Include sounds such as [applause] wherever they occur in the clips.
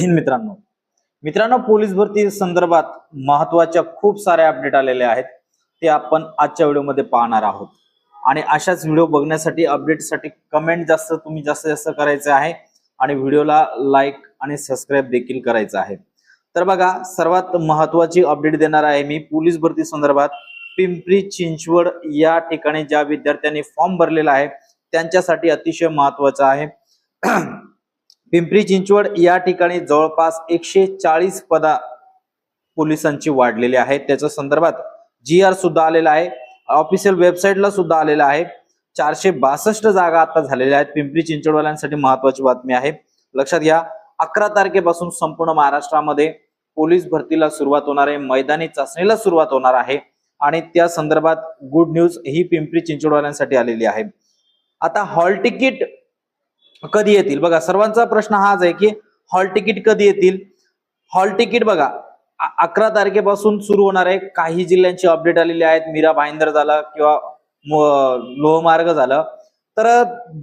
हिंद [clears throat] मित्रांनो मित्रांनो पोलीस भरती संदर्भात महत्त्वाच्या खूप साऱ्या अपडेट आलेले आहेत. ते आपण आजच्या व्हिडिओमध्ये पाहणार आहोत. आणि अशाच व्हिडिओ बघण्यासाठी अपडेटसाठी कमेंट जास्त तुम्ही जास्तीत जास्त करायचे आहे. आणि व्हिडिओला लाईक आणि सबस्क्राईब देखील करायचं आहे. तर बघा सर्वात महत्वाची अपडेट देणार आहे मी पोलीस भरती संदर्भात. पिंपरी चिंचवड या ठिकाणी ज्या विद्यार्थ्यांनी फॉर्म भरलेला आहे त्यांच्यासाठी अतिशय महत्वाचं आहे. [clears throat] पिंपरी चिंचवड या ठिकाणी जवळपास एकशे चाळीस पदा पोलिसांची वाढलेली आहेत त्याच्या संदर्भात जी आर सुद्धा आलेला आहे. ऑफिशियल वेबसाईटला सुद्धा आलेला आहे. चारशे बासष्ट जागा आता झालेल्या आहेत. पिंपरी चिंचवडवाल्यांसाठी महत्वाची बातमी आहे. लक्षात घ्या अकरा तारखेपासून संपूर्ण महाराष्ट्रामध्ये पोलीस भरतीला सुरुवात होणार आहे. मैदानी चाचणीला सुरुवात होणार आहे. आणि त्या संदर्भात गुड न्यूज ही पिंपरी चिंचवडवाल्यांसाठी आलेली आहे. आता हॉल तिकीट कधी येतील? बघा सर्वांचा प्रश्न हाच आहे की हॉल तिकीट कधी येतील? हॉल तिकीट बघा अकरा तारखेपासून सुरू होणार आहे. काही जिल्ह्यांची अपडेट आलेली आहेत. मीरा भाईंदर झालं किंवा लोहमार्ग झालं. तर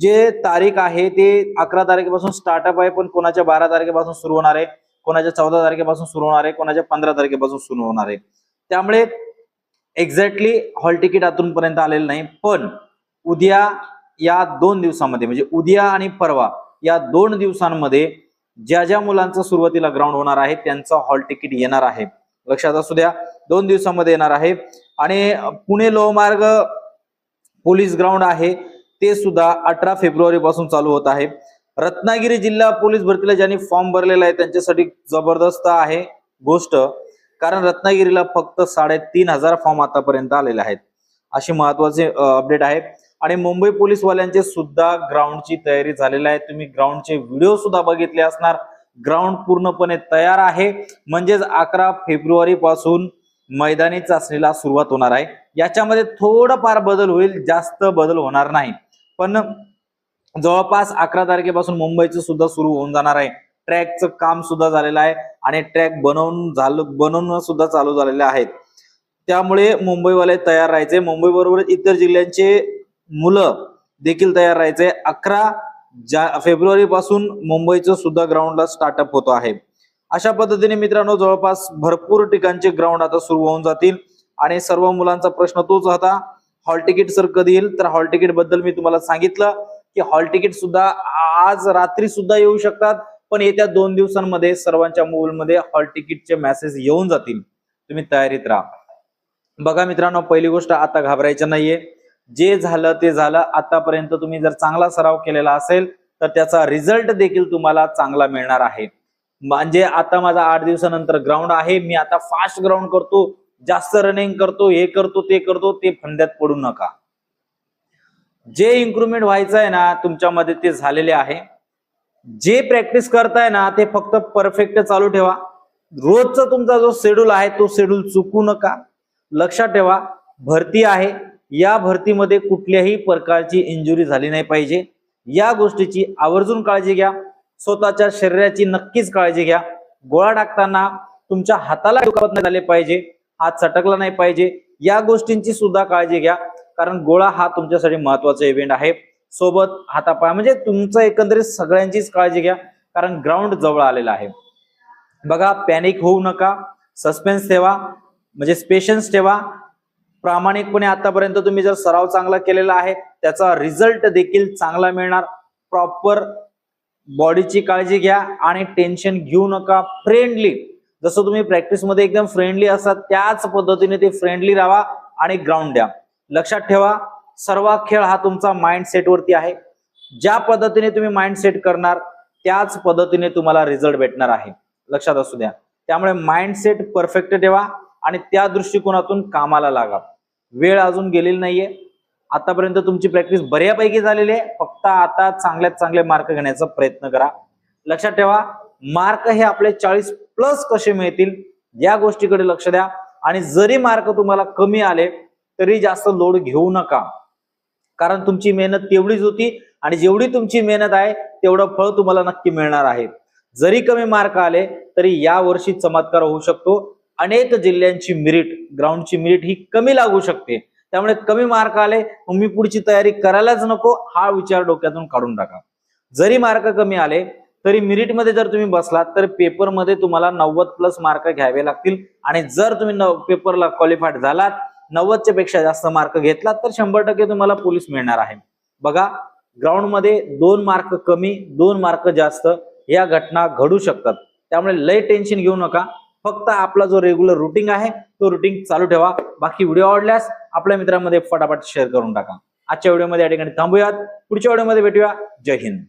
जे तारीख आहे ते अकरा तारखेपासून स्टार्टअप आहे पण कोणाच्या बारा तारखेपासून सुरू होणार आहे? कोणाच्या चौदा तारखेपासून सुरू होणार आहे? कोणाच्या पंधरा तारखेपासून सुरू होणार आहे? त्यामुळे एक्झॅक्टली हॉल तिकीट अजूनपर्यंत आलेलं नाही. पण उद्या या दोन दिवसामध्ये म्हणजे उद्या आणि परवा या दोन दिवसांमध्ये ज्या ज्या मुलांचं सुरुवातीला ग्राउंड होणार आहे त्यांचं हॉल तिकीट येणार आहे. लक्षात असू द्या दोन दिवसामध्ये येणार आहे. आणि पुणे लोहमार्ग पोलीस ग्राउंड आहे ते सुद्धा अठरा फेब्रुवारी पासून चालू होत आहे. रत्नागिरी जिल्हा पोलीस भरतीला ज्यांनी फॉर्म भरलेला आहे त्यांच्यासाठी जबरदस्त आहे गोष्ट कारण रत्नागिरीला फक्त साडेतीन हजार फॉर्म आतापर्यंत आलेले आहेत. अशी महत्त्वाचे अपडेट आहे. आणि मुंबई पोलीसवाल्यांचे सुद्धा ग्राउंडची तयारी झालेली आहे. तुम्ही ग्राउंडचे व्हिडिओ सुद्धा बघितले असणार. ग्राउंड पूर्णपणे तयार आहे. म्हणजेच अकरा फेब्रुवारी पासून मैदानी चाचणीला सुरुवात होणार आहे. याच्यामध्ये थोडंफार बदल होईल. जास्त बदल होणार नाही. पण जवळपास अकरा तारखेपासून मुंबईचं सुद्धा सुरू होऊन जाणार आहे. ट्रॅकचं काम सुद्धा झालेलं आहे आणि ट्रॅक बनवून झालं बनवणं सुद्धा चालू झालेले आहेत त्यामुळे मुंबईवाले तयार राहायचे. मुंबई बरोबर इतर जिल्ह्यांचे मुलं देखील तयार राहायचे. अकरा जा फेब्रुवारी पासून मुंबईचं सुद्धा ग्राउंडला स्टार्टअप होतो आहे. अशा पद्धतीने मित्रांनो जवळपास भरपूर ठिकाणचे ग्राउंड आता सुरू होऊन जातील. आणि सर्व मुलांचा प्रश्न तोच होता हॉल तिकीट सर कधी येईल? तर हॉल तिकीटबद्दल मी तुम्हाला सांगितलं की हॉल तिकीट सुद्धा आज रात्री सुद्धा येऊ शकतात पण येत्या दोन दिवसांमध्ये सर्वांच्या मोबाईलमध्ये हॉल तिकीटचे मेसेज येऊन जातील. तुम्ही तयारीत राहा. बघा मित्रांनो पहिली गोष्ट आता घाबरायचं नाहीये. जे झालं ते झालं आतापर्यंत तुम्ही जर चांगला सराव केलेला असेल तर त्याचा रिझल्ट देखील तुम्हाला चांगला मिळणार आहे. म्हणजे आता माझा आठ दिवसानंतर ग्राउंड आहे मी आता फास्ट ग्राउंड करतो जास्त रनिंग करतो हे करतो ते करतो ते फंद्यात पडू नका. जे इम्प्रुव्हमेंट व्हायचं आहे ना तुमच्यामध्ये ते झालेले आहे. जे प्रॅक्टिस करताय ना ते फक्त परफेक्ट चालू ठेवा. रोजचा तुमचा जो शेड्यूल आहे तो शेड्यूल चुकू नका. लक्षात ठेवा भरती आहे. या भरतीमध्ये कुठल्याही प्रकारची इंजुरी झाली नाही पाहिजे. या गोष्टीची आवर्जून काळजी घ्या. स्वतःच्या शरीराची नक्कीच काळजी घ्या. गोळा टाकताना तुमच्या हाताला दुखापत नाही झाले पाहिजे. हात सटकला नाही पाहिजे. या गोष्टींची सुद्धा काळजी घ्या. कारण गोळा हा तुमच्यासाठी महत्त्वाचा इव्हेंट आहे. सोबत हातापाय म्हणजे तुमचं एकंदरीत सगळ्यांचीच काळजी घ्या. कारण ग्राउंड जवळ आलेला आहे. बघा पॅनिक होऊ नका. सस्पेन्स ठेवा. म्हणजे स्पेशन्स ठेवा. प्रामाणिकपणे आतापर्यंत तुम्ही जर सराव चांगला केलेला आहे त्याचा रिझल्ट देखील चांगला मिळणार. प्रॉपर बॉडीची काळजी घ्या आणि टेन्शन घेऊ नका. फ्रेंडली जसं तुम्ही प्रॅक्टिसमध्ये एकदम फ्रेंडली असा त्याच पद्धतीने ते फ्रेंडली राहा आणि ग्राउंड द्या. लक्षात ठेवा सर्व खेळ हा तुमचा माइंडसेटवरती आहे. ज्या पद्धतीने तुम्ही माइंडसेट करणार त्याच पद्धतीने तुम्हाला रिझल्ट भेटणार आहे. लक्षात असू द्या. त्यामुळे माइंडसेट परफेक्ट ठेवा आणि त्या दृष्टिकोनातून कामाला लागा. वेळ अजून गेलेली नाहीये. आतापर्यंत तुमची प्रॅक्टिस बऱ्यापैकी झालेली आहे. फक्त आता चांगल्यात चांगले मार्क घेण्याचा प्रयत्न करा. लक्षात ठेवा मार्क हे आपले चाळीस प्लस कसे मिळतील या गोष्टीकडे लक्ष द्या. आणि जरी मार्क तुम्हाला कमी आले तरी जास्त लोड घेऊ नका. कारण तुमची मेहनत तेवढीच होती आणि जेवढी तुमची मेहनत आहे तेवढं फळ तुम्हाला नक्की मिळणार आहे. जरी कमी मार्क आले तरी या वर्षी चमत्कार होऊ शकतो. अनेक जिल्ह्यांची मिरिट ग्राउंडची मिरिट ही कमी लागू शकते. त्यामुळे कमी मार्क आले मी पुढची तयारी करायलाच नको हा विचार डोक्यातून काढून टाका. जरी मार्क कमी आले तरी मिरिटमध्ये मध्ये जर तुम्ही बसलात तर पेपरमध्ये तुम्हाला नव्वद प्लस मार्क घ्यावे लागतील. आणि जर तुम्ही पेपरला क्वालिफाईड झालात नव्वदच्या पेक्षा जास्त मार्क घेतलात तर शंभर टक्के तुम्हाला पोलीस मिळणार आहे. बघा ग्राउंडमध्ये दोन मार्क कमी दोन मार्क जास्त या घटना घडू शकतात. त्यामुळे लय टेन्शन घेऊ नका. फक्त आपला जो रेग्युलर रुटीन आहे तो रुटीन चालू ठेवा. बाकी व्हिडिओ आवडल्यास आपल्या मित्रांमध्ये फटाफट शेअर करून टाका. आजच्या व्हिडिओमध्ये या ठिकाणी थांबूयात. पुढच्या व्हिडिओमध्ये भेटूया. जय हिंद.